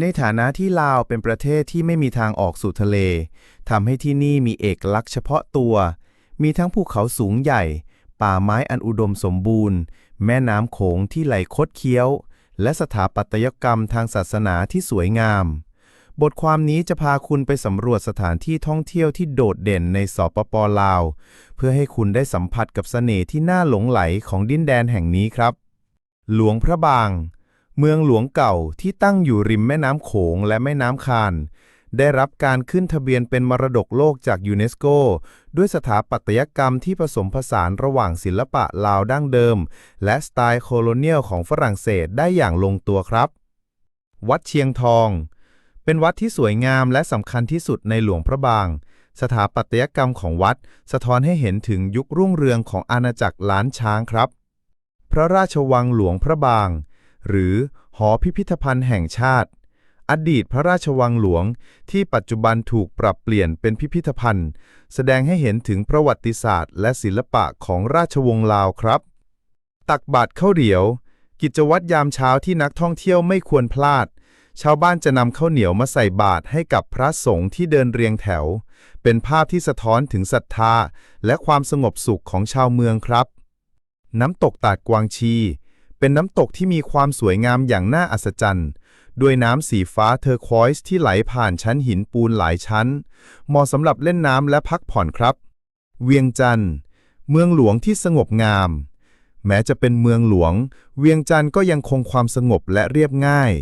ในฐานะที่ลาวเป็นประเทศที่ไม่มีทางออกสู่ทะเลทำให้ที่นี่มีเอกลักษณ์เฉพาะตัว มีทั้งภูเขาสูงใหญ่ ป่าไม้อันอุดมสมบูรณ์ แม่น้ำโขงที่ไหลคดเคี้ยว และสถาปัตยกรรมทางศาสนาที่สวยงาม บทความนี้จะพาคุณไปสำรวจสถานที่ท่องเที่ยวที่โดดเด่นในสปปลาว เพื่อให้คุณได้สัมผัสกับเสน่ห์ที่น่าหลงไหลของดินแดนแห่งนี้ครับ หลวงพระบาง เมืองหลวงเก่าที่ตั้งอยู่ริมแม่น้ำโขงและแม่น้ำคาน ได้รับการขึ้นทะเบียนเป็นมรดกโลกจากยูเนสโก ด้วยสถาปัตยกรรมที่ผสมผสานระหว่างศิลปะลาวดั้งเดิม และสไตล์โคโลเนียลของฝรั่งเศสได้อย่างลงตัวครับ วัดเชียงทอง เป็นวัดที่สวยงามและสำคัญที่สุดในหลวงพระบาง สถาปัตยกรรมของวัด สะท้อนให้เห็นถึงยุครุ่งเรืองของอาณาจักรล้านช้างครับ พระราชวังหลวงพระบาง หรือหอพิพิธภัณฑ์แห่งชาติ อดีตพระราชวังหลวงที่ปัจจุบันถูกปรับเปลี่ยนเป็นพิพิธภัณฑ์ แสดงให้เห็นถึงประวัติศาสตร์ และศิลปะของราชวงศ์ลาวครับ ตักบาตรข้าวเหนียว กิจวัตรยามเช้าที่นักท่องเที่ยวไม่ควรพลาด ชาวบ้านจะนำข้าวเหนียวมาใส่บาตรให้กับพระสงฆ์ที่เดินเรียงแถว เป็นภาพที่สะท้อนถึงศรัทธา และความสงบสุขของชาวเมืองครับ น้ำตกตาดกวางชี เป็นน้ำตกที่มีความสวยงามอย่างน่าอัศจรรย์ ด้วยน้ำสีฟ้าเทอร์ควอยซ์ที่ไหลผ่านชั้นหินปูนหลายชั้น เหมาะสำหรับเล่นน้ำและพักผ่อนครับ เวียงจันทร์ เมืองหลวงที่สงบงาม แม้จะเป็นเมืองหลวง เวียงจันทร์ก็ยังคงความสงบและเรียบง่าย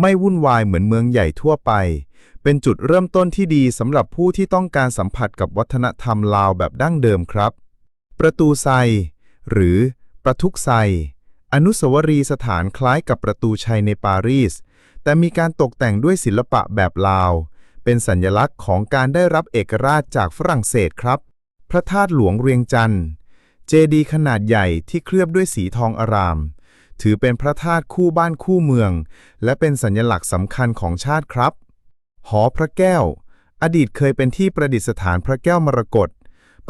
ไม่วุ่นวายเหมือนเมืองใหญ่ทั่วไป เป็นจุดเริ่มต้นที่ดีสำหรับผู้ที่ต้องการสัมผัสกับวัฒนธรรมลาวแบบดั้งเดิมครับ ประตูไซ หรือประทุกไซ อนุสาวรีย์สถานคล้ายกับประตูชัยในปารีส แต่มีการตกแต่งด้วยศิลปะแบบลาว เป็นสัญลักษณ์ของการได้รับเอกราชจากฝรั่งเศสครับ พระธาตุหลวงเรียงจันทร์ เจดีย์ขนาดใหญ่ที่เคลือบด้วยสีทองอาราม ถือเป็นพระธาตุคู่บ้านคู่เมือง และเป็นสัญลักษณ์สำคัญของชาติครับ หอพระแก้ว อดีตเคยเป็นที่ประดิษฐานพระแก้วมรกต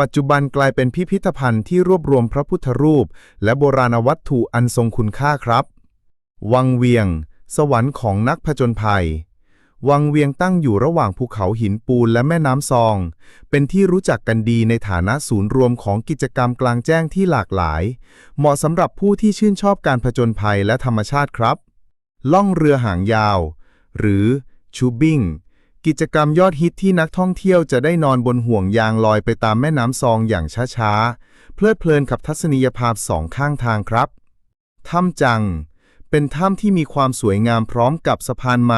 ปัจจุบันกลายเป็นพิพิธภัณฑ์ที่รวบรวมพระพุทธรูป และโบราณวัตถุอันทรงคุณค่าครับ วังเวียง สวรรค์ของนักผจญภัย วังเวียงตั้งอยู่ระหว่างภูเขาหินปูนและแม่น้ำซอง เป็นที่รู้จักกันดีในฐานะศูนย์รวมของกิจกรรมกลางแจ้งที่หลากหลาย เหมาะสำหรับผู้ที่ชื่นชอบการผจญภัยและธรรมชาติครับ ล่องเรือหางยาว หรือชูบิง กิจกรรมยอดฮิตที่นักท่องเที่ยวจะได้นอนบนห่วงยางลอยไปตามแม่น้ำซองอย่างช้าๆ เพลิดเพลินกับทัศนียภาพสองข้างทางครับ ถ้ำจัง เป็นถ้ำที่มีความสวยงามพร้อมกับสะพานไม้